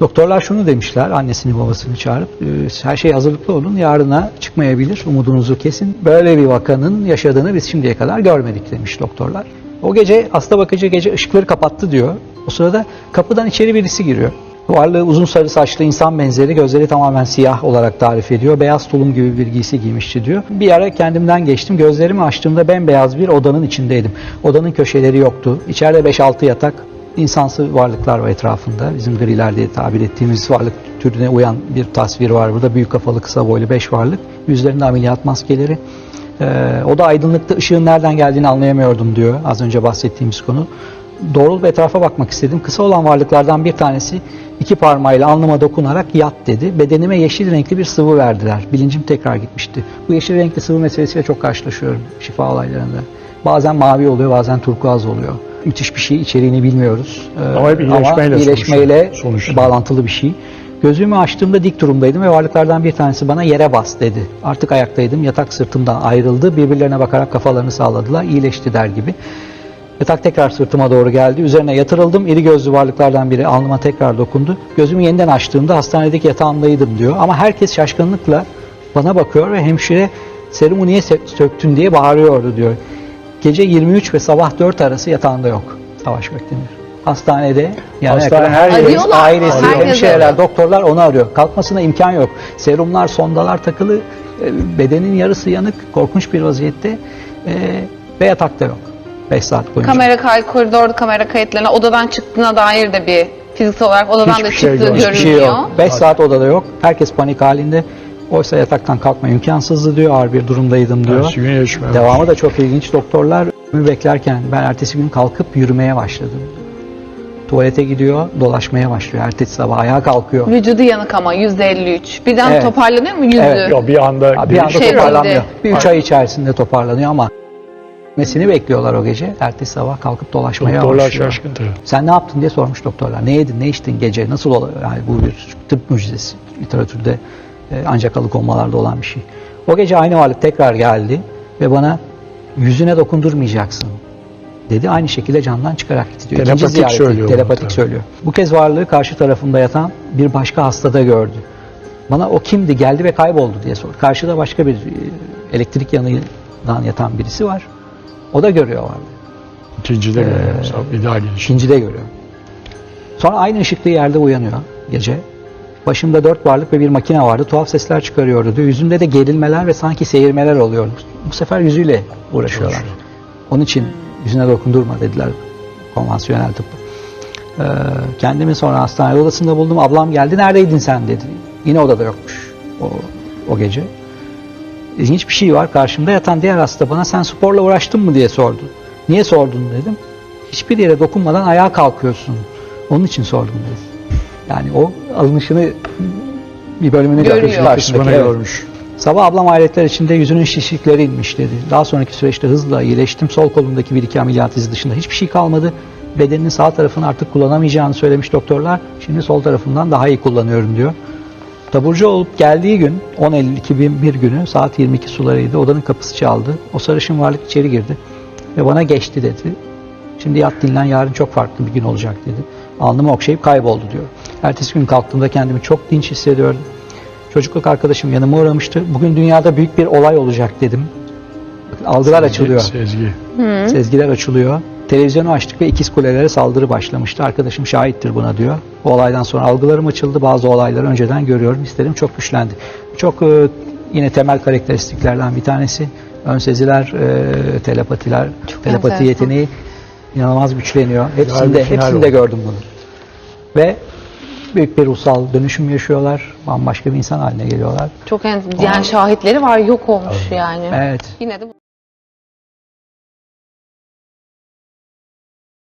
Doktorlar şunu demişler annesini babasını çağırıp e, her şey hazırlıklı olun yarına çıkmayabilir umudunuzu kesin. Böyle bir vakanın yaşadığını biz şimdiye kadar görmedik demiş doktorlar. O gece hasta bakıcı gece ışıkları kapattı diyor. O sırada kapıdan içeri birisi giriyor. Varlığı uzun sarı saçlı insan benzeri gözleri tamamen siyah olarak tarif ediyor. Beyaz tulum gibi bir giysi giymişti diyor. Bir ara kendimden geçtim. Gözlerimi açtığımda bembeyaz bir odanın içindeydim. Odanın köşeleri yoktu. İçeride 5-6 yatak insansı varlıklar var etrafında. Bizim griler diye tabir ettiğimiz varlık türüne uyan bir tasvir var burada. Büyük kafalı kısa boylu 5 varlık. Yüzlerinde ameliyat maskeleri. Ee, o da aydınlıkta ışığın nereden geldiğini anlayamıyordum diyor. Az önce bahsettiğimiz konu. Doğrulup etrafa bakmak istedim. Kısa olan varlıklardan bir tanesi iki parmağıyla alnıma dokunarak yat dedi. Bedenime yeşil renkli bir sıvı verdiler. Bilincim tekrar gitmişti. Bu yeşil renkli sıvı meselesiyle çok karşılaşıyorum şifa olaylarında. Bazen mavi oluyor, bazen turkuaz oluyor. Müthiş bir şey, içeriğini bilmiyoruz. Ee, Ama hep iyileşmeyle iyileşmeyle sonuçlı- sonuçlu. bağlantılı bir şey. Gözümü açtığımda dik durumdaydım ve varlıklardan bir tanesi bana yere bas dedi. Artık ayaktaydım. Yatak sırtımdan ayrıldı. Birbirlerine bakarak kafalarını sağladılar. İyileşti der gibi. Yatak tekrar sırtıma doğru geldi. Üzerine yatırıldım. İri gözlü varlıklardan biri alnıma tekrar dokundu. Gözümü yeniden açtığımda hastanedeki yatağımdaydım diyor. Ama herkes şaşkınlıkla bana bakıyor ve hemşire serumu niye sö- söktün diye bağırıyordu diyor. Gece 23 ve sabah 4 arası yatağında yok Savaş Bekdemir. Hastanede yani Hastane her yeri- Arıyorlar. ailesi, Herkes hemşireler, arıyor. doktorlar onu arıyor. Kalkmasına imkan yok. Serumlar, sondalar takılı, e, bedenin yarısı yanık, korkunç bir vaziyette e, ve yatakta yok. 5 saat boyunca. Kamera kayıt, koridorda kamera kayıtlarına odadan çıktığına dair de bir fiziksel olarak odadan Hiçbir da şey çıktığı görmedim. Hiçbir şey görülüyor. yok. 5 saat odada yok. Herkes panik halinde. Oysa yataktan kalkma imkansızdı diyor. Ağır bir durumdaydım diyor. Gün Devamı da çok ilginç. Doktorlar beklerken ben ertesi gün kalkıp yürümeye başladım. Tuvalete gidiyor, dolaşmaya başlıyor. Ertesi sabah ayağa kalkıyor. Vücudu yanık ama %53. Birden Evet. toparlanıyor mu yüzü? Evet. Ya bir anda Ha, Bir anda. Şey toparlanmıyor. oldu. Bir üç ay içerisinde toparlanıyor ama mesini bekliyorlar o gece. Ertesi sabah kalkıp dolaşmaya Doktorlar başlıyor. şaşkın tabii. Sen ne yaptın diye sormuş doktorlar. Ne yedin, ne içtin gece, nasıl ol yani bu bir tıp mucizesi. Literatürde ancak alıkonmalarda olan bir şey. O gece aynı varlık tekrar geldi ve bana yüzüne dokundurmayacaksın dedi. Aynı şekilde candan çıkarak gitti diyor. Telepatik ziyareti, söylüyor Telepatik söylüyor. Bu kez varlığı karşı tarafında yatan bir başka hastada gördü. Bana o kimdi geldi ve kayboldu diye sordu. Karşıda başka bir e, elektrik yanından yatan birisi var. O da görüyor varlığı. İkinci de Ee. Mesela bir daha geniş. İkincide görüyor. Sonra aynı ışıklı yerde uyanıyor gece. Başımda dört varlık ve bir makine vardı. Tuhaf sesler çıkarıyordu diyor. Yüzünde de gerilmeler ve sanki seyirmeler oluyordu. Bu sefer yüzüyle uğraşıyorlar. Uğraşıyor. Onun için yüzüne dokundurma dediler konvansiyonel tıp. Ee, kendimi sonra hastane odasında buldum. Ablam geldi. Neredeydin sen dedi. Yine odada yokmuş o, o gece. İlginç bir şey var. Karşımda yatan diğer hasta bana sen sporla uğraştın mı diye sordu. Niye sordun dedim. Hiçbir yere dokunmadan ayağa kalkıyorsun. Onun için sordum dedi. Yani o alınışını bir bölümünü görmüş. Kısmını karşımdaki, evet. görmüş. Sabah ablam aletler içinde yüzünün şişlikleri inmiş dedi. Daha sonraki süreçte hızla iyileştim. Sol kolumdaki bir iki ameliyat izi dışında hiçbir şey kalmadı. Bedeninin sağ tarafını artık kullanamayacağını söylemiş doktorlar. Şimdi sol tarafından daha iyi kullanıyorum diyor. Taburcu olup geldiği gün 10 Eylül 2001 günü saat 22 sularıydı. Odanın kapısı çaldı. O sarışın varlık içeri girdi ve bana geçti dedi. Şimdi yat dinlen yarın çok farklı bir gün olacak dedi. Alnımı okşayıp kayboldu diyor. Ertesi gün kalktığımda kendimi çok dinç hissediyordum. Çocukluk arkadaşım yanıma uğramıştı. Bugün dünyada büyük bir olay olacak dedim. Bakın Algılar açılıyor. Sezgi. Sezgiler açılıyor. Televizyonu açtık ve ikiz kulelere saldırı başlamıştı. Arkadaşım şahittir buna diyor. O olaydan sonra algılarım açıldı. Bazı olayları önceden görüyorum. Hislerim çok güçlendi. Çok e, yine temel karakteristiklerden bir tanesi. Ön seziler, e, telepatiler, Çok telepati enteresan. yeteneği inanılmaz güçleniyor. Hepsinde, hepsinde oldu. gördüm bunu. Ve büyük bir ruhsal dönüşüm yaşıyorlar. Bambaşka bir insan haline geliyorlar. Çok en, yani şahitleri var yok olmuş yani. Evet. Yine de